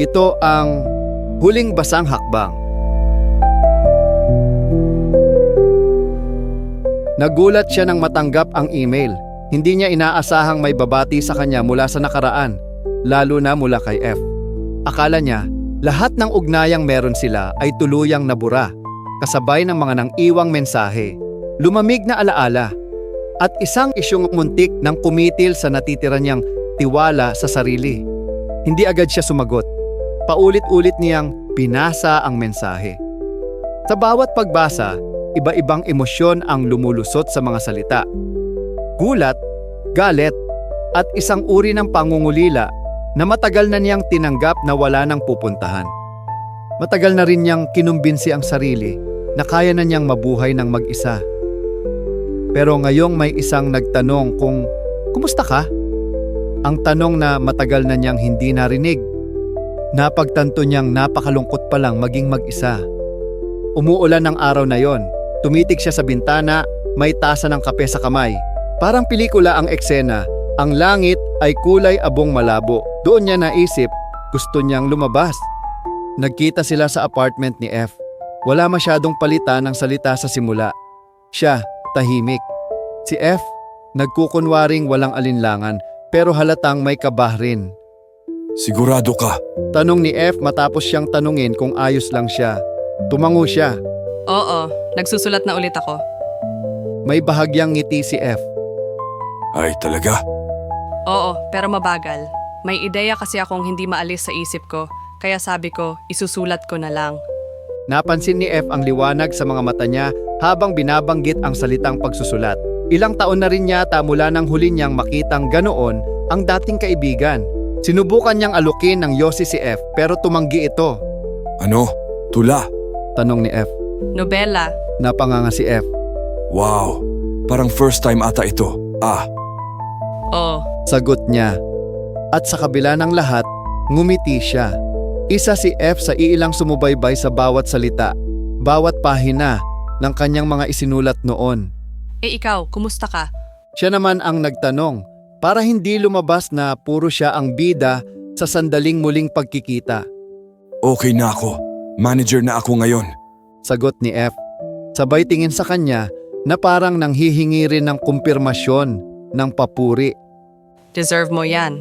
Ito ang Huling Basang Hakbang. Nagulat siya nang matanggap ang email. Hindi niya inaasahang may babati sa kanya mula sa nakaraan, lalo na mula kay F. Akala niya, lahat ng ugnayang meron sila ay tuluyang nabura, kasabay ng mga nang iwang mensahe. Lumamig na alaala, at isang isyong muntik ng kumitil sa natitira niyang tiwala sa sarili. Hindi agad siya sumagot. Paulit-ulit niyang binasa ang mensahe. Sa bawat pagbasa, iba-ibang emosyon ang lumulusot sa mga salita. Gulat, galit, at isang uri ng pangungulila na matagal na niyang tinanggap na wala nang pupuntahan. Matagal na rin niyang kinumbinsi ang sarili na kaya na niyang mabuhay ng mag-isa. Pero ngayong may isang nagtanong kung, Kumusta ka? Ang tanong na matagal na niyang hindi narinig. Napagtanto niyang napakalungkot pa lang maging mag-isa. Umuulan ng araw na yon. Tumitig siya sa bintana, may tasa ng kape sa kamay. Parang pelikula ang eksena. Ang langit ay kulay abong malabo. Doon niya naisip, gusto niyang lumabas. Nagkita sila sa apartment ni F. Wala masyadong palitan ng salita sa simula. Siya, tahimik. Si F, nagkukunwaring walang alinlangan pero halatang may kabah rin. Sigurado ka. Tanong ni F matapos siyang tanungin kung ayos lang siya. Tumango siya. Oo, nagsusulat na ulit ako. May bahagyang ngiti si F. Ay talaga? Oo, pero mabagal. May ideya kasi akong hindi maalis sa isip ko, kaya sabi ko, isusulat ko na lang. Napansin ni F ang liwanag sa mga mata niya habang binabanggit ang salitang pagsusulat. Ilang taon na rin yata mula nang huli niyang makitang ganoon ang dating kaibigan. Sinubukan niyang alukin ng Yossi si F pero tumanggi ito. Ano? Tula? Tanong ni F. Nobela, Napanganga si F. Wow. Parang first time ata ito. Ah, oo. Sagot niya. At sa kabila ng lahat, ngumiti siya. Isa si F sa iilang sumubaybay sa bawat salita, bawat pahina ng kanyang mga isinulat noon. Eh ikaw, kumusta ka? Siya naman ang nagtanong para hindi lumabas na puro siya ang bida sa sandaling muling pagkikita. okay na ako. Manager na ako ngayon. Sagot ni F. Sabay tingin sa kanya na parang nanghihingi rin ng kumpirmasyon ng papuri. Deserve mo yan.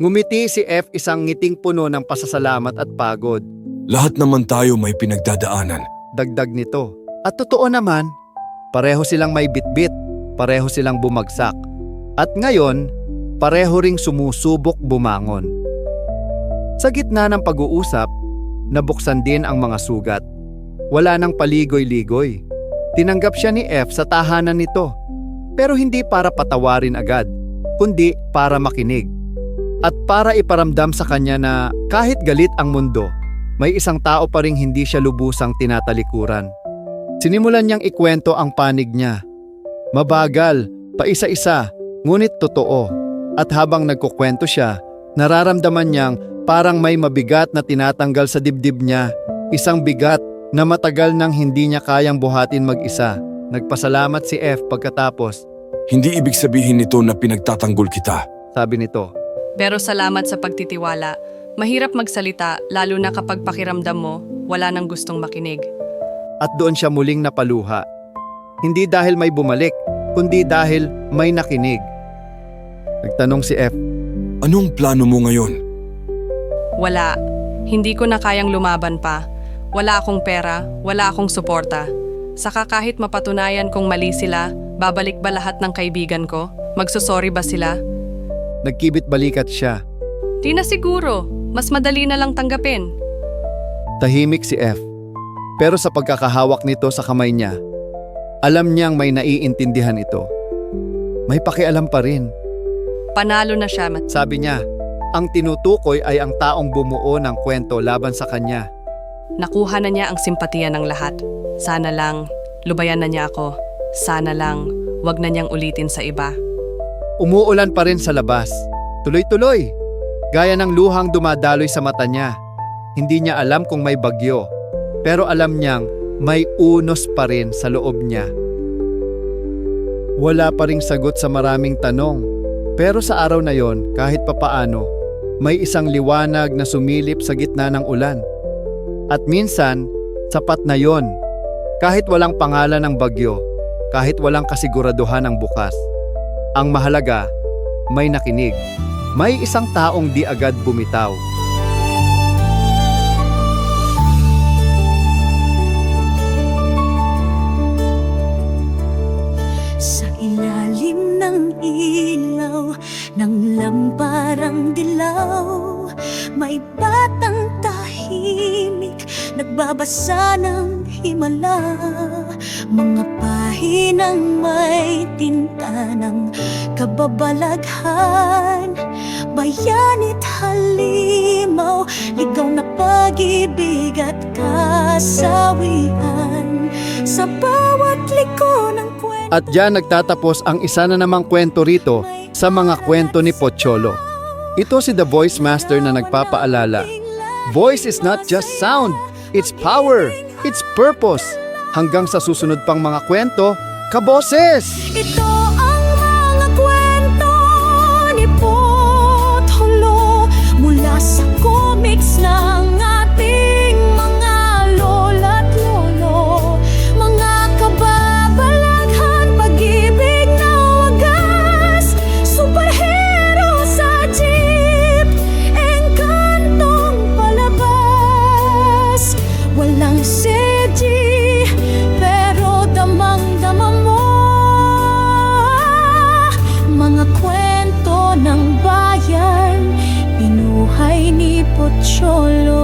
Ngumiti si F isang ngiting puno ng pasasalamat at pagod. Lahat naman tayo may pinagdadaanan. Dagdag nito. At totoo naman, pareho silang may bitbit, pareho silang bumagsak. At ngayon, pareho ring sumusubok bumangon. Sa gitna ng pag-uusap, nabuksan din ang mga sugat. Wala nang paligoy-ligoy. Tinanggap siya ni F sa tahanan nito. Pero hindi para patawarin agad, kundi para makinig. At para iparamdam sa kanya na kahit galit ang mundo, may isang tao pa ring hindi siya lubusang tinatalikuran. Sinimulan niyang ikwento ang panig niya. Mabagal, paisa-isa, ngunit totoo. At habang nagkukwento siya, nararamdaman niyang parang may mabigat na tinatanggal sa dibdib niya. Isang bigat na matagal nang hindi niya kayang buhatin mag-isa. Nagpasalamat si F pagkatapos, Hindi ibig sabihin nito na pinagtatanggol kita. sabi nito. Pero salamat sa pagtitiwala. Mahirap magsalita, lalo na kapag pakiramdam mo, wala nang gustong makinig. At doon siya muling napaluha. Hindi dahil may bumalik, kundi dahil may nakinig. Nagtanong si F, Anong plano mo ngayon? Wala. Hindi ko na kayang lumaban pa. Wala akong pera, wala akong suporta. Saka kahit mapatunayan kong mali sila, babalik ba lahat ng kaibigan ko? Magsusorry ba sila? nagkibit balikat siya. Di na siguro. Mas madali na lang tanggapin. Tahimik si F. Pero sa pagkakahawak nito sa kamay niya, alam niyang may naiintindihan ito. May pakialam pa rin. Panalo na siya. Sabi niya, Ang tinutukoy ay ang taong bumuo ng kwento laban sa kanya. Nakuha na niya ang simpatiya ng lahat. Sana lang, lubayan na niya ako. Sana lang, wag na niyang ulitin sa iba. Umuulan pa rin sa labas. Tuloy-tuloy. Gaya ng luhang dumadaloy sa mata niya. Hindi niya alam kung may bagyo. Pero alam niyang may unos pa rin sa loob niya. Wala pa ring sagot sa maraming tanong. Pero sa araw na yon, kahit papaano, may isang liwanag na sumilip sa gitna ng ulan. At minsan, sapat na yon. Kahit walang pangalan ng bagyo, kahit walang kasiguraduhan ng bukas. Ang mahalaga, may nakinig. May isang taong di agad bumitaw. Sa ilalim ng ilaw ng lamparang dilaw May batang tahimik nagbabasa ng himala. Mga pahinang may tinta ng kababalaghan Bayanit halimaw, ligaw na pag-ibig at kasawian. Sa bawat liko ng kwento At diyan nagtatapos ang isa na namang kwento rito sa mga kwento ni Pocholo. Ito si The Voice Master na nagpapaalala. Voice is not just sound, it's power, it's purpose. Hanggang sa susunod pang mga kwento, kaboses! Ito kwento